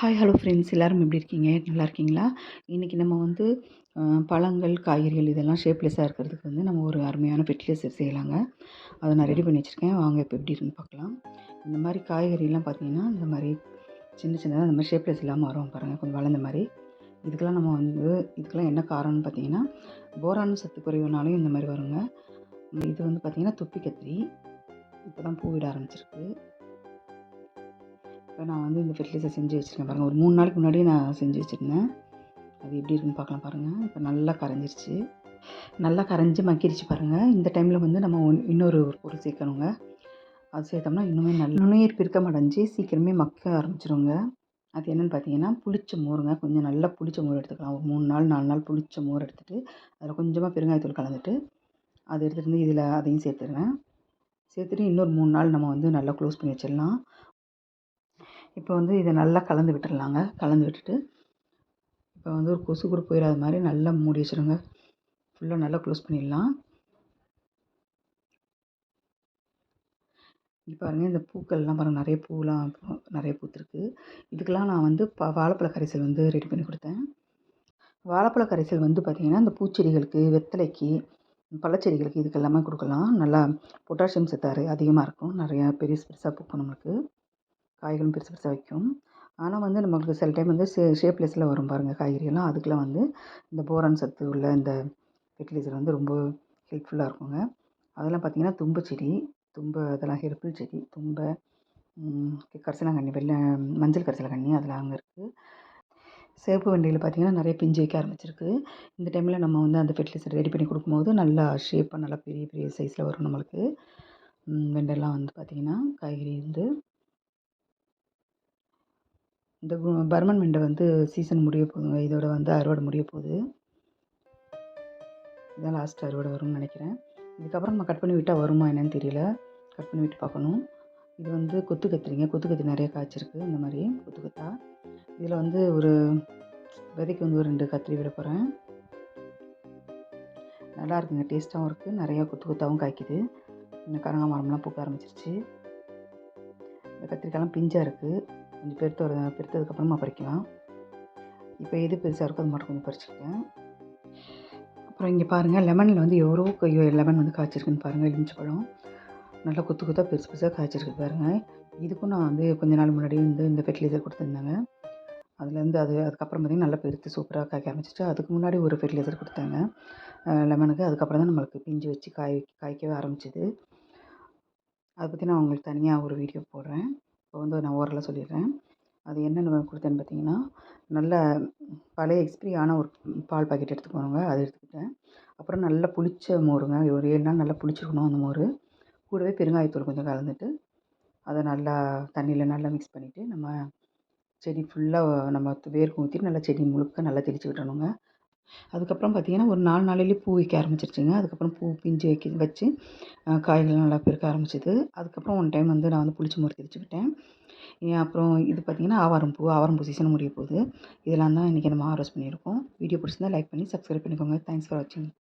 Hi hello friends எல்லோரும் எப்படி இருக்கீங்க? நல்லா இருக்கீங்களா? இன்றைக்கி நம்ம வந்து பழங்கள் காய்கறிகள் இதெல்லாம் ஷேப்லெஸ்ஸாக இருக்கிறதுக்கு வந்து நம்ம ஒரு அருமையான ஃபெர்டிலைசர் செய்யலாங்க. அதை நான் ரெடி பண்ணி வச்சுருக்கேன். வாங்க இப்போ எப்படி இருக்குன்னு பார்க்கலாம். இந்த மாதிரி காய்கறிலாம் பார்த்திங்கன்னா இந்த மாதிரி சின்ன சின்னதாக இந்த மாதிரி ஷேப்லெஸ் இல்லாமல் வரும் பாருங்கள் கொஞ்சம் வளர்ந்த மாதிரி. இதுக்கெல்லாம் நம்ம வந்து இதுக்கெல்லாம் என்ன காரணம்னு பார்த்தீங்கன்னா போரான் சத்து குறைவுனாலும் இந்த மாதிரி வருங்க. இது வந்து பார்த்திங்கன்னா துப்பி கத்திரி. இப்போ தான் பூவிட ஆரம்பிச்சிருக்கு. இப்போ நான் வந்து இந்த ஃபெர்டிலைசர் செஞ்சு வச்சுருக்கேன் பாருங்கள் ஒரு மூணு நாளைக்கு முன்னாடியே நான் செஞ்சு வச்சுருந்தேன். அது எப்படி இருக்குன்னு பார்க்கலாம் பாருங்கள் இப்போ நல்லா கரைஞ்சிருச்சு. நல்லா கரைஞ்சி மக்கிருச்சு பாருங்கள் இந்த டைமில் வந்து நம்ம ஒன் இன்னொரு ஒரு பொருள் சேர்க்கணுங்க. அது சேர்த்தோம்னா இன்னுமே நல்ல நுண்ணுயிர் பிரிக்கம் அடைஞ்சு சீக்கிரமே மக்க ஆரம்பிச்சிருங்க. அது என்னென்னு பார்த்தீங்கன்னா புளிச்ச மோருங்க. கொஞ்சம் நல்லா புளிச்ச மோர் எடுத்துக்கலாம். ஒரு மூணு நாள் நாலு நாள் புளிச்ச மோர் எடுத்துகிட்டு அதில் கொஞ்சமாக பெருங்காயத்தூள் கலந்துட்டு அதை எடுத்துகிட்டு வந்து இதில் அதையும் சேர்த்துருவேன் சேர்த்துட்டு இன்னொரு மூணு நாள் நம்ம வந்து நல்லா க்ளோஸ் பண்ணி வச்சிடலாம். இப்போ வந்து இதை நல்லா கலந்து விட்டுடலாங்க கலந்து விட்டுட்டு இப்போ வந்து ஒரு கொசு கூட போயிடாத மாதிரி நல்லா மூடி வச்சுருங்க. ஃபுல்லாக நல்லா க்ளோஸ் பண்ணிடலாம். இங்கே பாருங்கள் இந்த பூக்கள்லாம் பாருங்கள் நிறைய பூலாம் நிறைய பூத்துருக்கு. இதுக்கெல்லாம் நான் வந்து ப வாழைப்பழ கரைசல் வந்து ரெடி பண்ணி கொடுத்தேன். வாழைப்பழ கரைசல் வந்து பார்த்திங்கன்னா இந்த பூச்செடிகளுக்கு வெத்தலைக்கு பழச்செடிகளுக்கு இதுக்கெல்லாமே கொடுக்கலாம். நல்லா பொட்டாசியம் சத்தாறு அதிகமாக இருக்கும். நிறையா பெருசு பெருசாக பூக்கும் நம்மளுக்கு. காய்களும் பெருசு பெருசாக வைக்கும். ஆனால் வந்து நம்மளுக்கு சில டைம் வந்து ஷே ஷேப்லெஸ்ஸில் வரும் பாருங்கள் காய்கறியெல்லாம் அதுக்கெலாம் வந்து இந்த போரான் சத்து உள்ள இந்த ஃபெர்டிலைசர் வந்து ரொம்ப ஹெல்ப்ஃபுல்லாக இருக்குங்க. அதெல்லாம் பார்த்திங்கன்னா தும்பை செடி தும்பை அதெல்லாம் ஹெர்பிள் செடி தும்பை கரிசலாங்கண்ணி வெள்ளை மஞ்சள் கரிசலாங்கண்ணி அதெல்லாம் அங்கே இருக்குது சேப்பு வண்டியில் பார்த்திங்கன்னா நிறைய பிஞ்சு வைக்க ஆரம்பிச்சிருக்கு. இந்த டைமில் நம்ம வந்து அந்த ஃபெர்டிலைசர் ரெடி பண்ணி கொடுக்கும்போது நல்லா ஷேப்பாக நல்லா பெரிய பெரிய சைஸில் வரும் நம்மளுக்கு. வெண்டெல்லாம் வந்து பார்த்திங்கன்னா காய்கறி வந்து இந்த பர்மன் வெண்டை வந்து சீசன் முடிய போகுதுங்க இதோட வந்து அறுவடை முடிய போகுது. இதான் லாஸ்ட் அறுவடை வரும்னு நினைக்கிறேன். இதுக்கப்புறம் நம்ம கட் பண்ணி விட்டால் வருமா என்னன்னு தெரியல. கட் பண்ணி விட்டு பார்க்கணும். இது வந்து கொத்து கத்திரிங்க. கொத்து கத்திரி நிறைய காய்ச்சிருக்கு. இந்த மாதிரி கொத்து கொத்தா. இதில் வந்து ஒரு விதைக்கு வந்து ஒரு ரெண்டு கத்திரி விட போகிறேன் நல்லா இருக்குங்க. டேஸ்ட்டாகவும் இருக்குது நிறையா கொத்து கொத்தாகவும் காய்க்குது. இந்த கரங்கா மரம்லாம் பூக்க ஆரம்பிச்சிருச்சு. இந்த கத்திரிக்காயெலாம் பிஞ்சாக இருக்குது கொஞ்சம் பெருத்து வர பெருத்ததுக்கப்புறமா பறிக்கலாம். இப்போ எது பெருசாக இருக்கோ அது மட்டும் கொஞ்சம் பறிச்சிருக்கேன் அப்புறம் இங்கே பாருங்கள் லெமனில் வந்து எவ்வளோ லெமன் வந்து காய்ச்சிருக்குன்னு பாருங்கள் எலுமிச்சை பழம். நல்லா கொத்து கொத்தாக பெருசு பெருசாக காய்ச்சிருக்கு பாருங்கள் இதுக்கும் நான் வந்து கொஞ்ச நாள் முன்னாடி வந்து இந்த ஃபெர்டிலைசர் கொடுத்துருந்தாங்க. அதுலேருந்து அது அதுக்கப்புறம் பார்த்திங்கன்னா நல்லா பெருத்து சூப்பராக காய்க்க ஆரம்பிச்சிச்சு. அதுக்கு முன்னாடி ஒரு ஃபெர்டிலைசர் கொடுத்தாங்க. லெமனுக்கு. அதுக்கப்புறம் தான் நம்மளுக்கு பிஞ்சு வச்சு காய் காய்க்கவே ஆரம்பிச்சிது. அதை பற்றி நான் உங்களுக்கு தனியாக ஒரு வீடியோ போடுறேன். இப்போ வந்து நான் ஓரளவு சொல்லிடுறேன். அது என்னென்ன கொடுத்தேன்னு பார்த்தீங்கன்னா நல்ல பழைய எக்ஸ்பிரி ஆன ஒரு பால் பாக்கெட் எடுத்துக்கோங்க அது எடுத்துக்கிட்டேன். அப்புறம் நல்லா புளிச்ச மோருங்க. ஒரு ஏழு நாள் நல்லா புளிச்சிருக்கணும் அந்த மோர். கூடவே பெருங்காயத்தூள் கொஞ்சம் கலந்துட்டு அதை நல்லா தண்ணியில் நல்லா மிக்ஸ் பண்ணிவிட்டு நம்ம செடி ஃபுல்லாக நம்ம வேர்க்கு ஊற்றிட்டு நல்லா செடி முழுக்க நல்லா தெளித்து விட்டணுங்க அதுக்கப்புறம் பார்த்திங்கன்னா ஒரு நாலு நாளையிலே பூ வைக்க ஆரம்பிச்சிருச்சுங்க. அதுக்கப்புறம் பூ பிஞ்சு வைக்க வச்சு காய்கள் நல்லா பெருக்க ஆரம்பிச்சிது. அதுக்கப்புறம் ஒன் டைம் வந்து நான் வந்து புளிச்சு மோர் வச்சுக்கிட்டேன் அப்புறம் இது பார்த்திங்கன்னா ஆவாரம் பூ ஆவாரம் பூ சீசன் முடிய போகுது இதெல்லாம் தான் இன்றைக்கி நம்ம ஆரோஸ் பண்ணியிருக்கோம். வீடியோ பிடிச்சிருந்தா லைக் பண்ணி சப்ஸ்கிரைப் பண்ணிக்கோங்க. தேங்க்ஸ் ஃபார் வாட்சிங்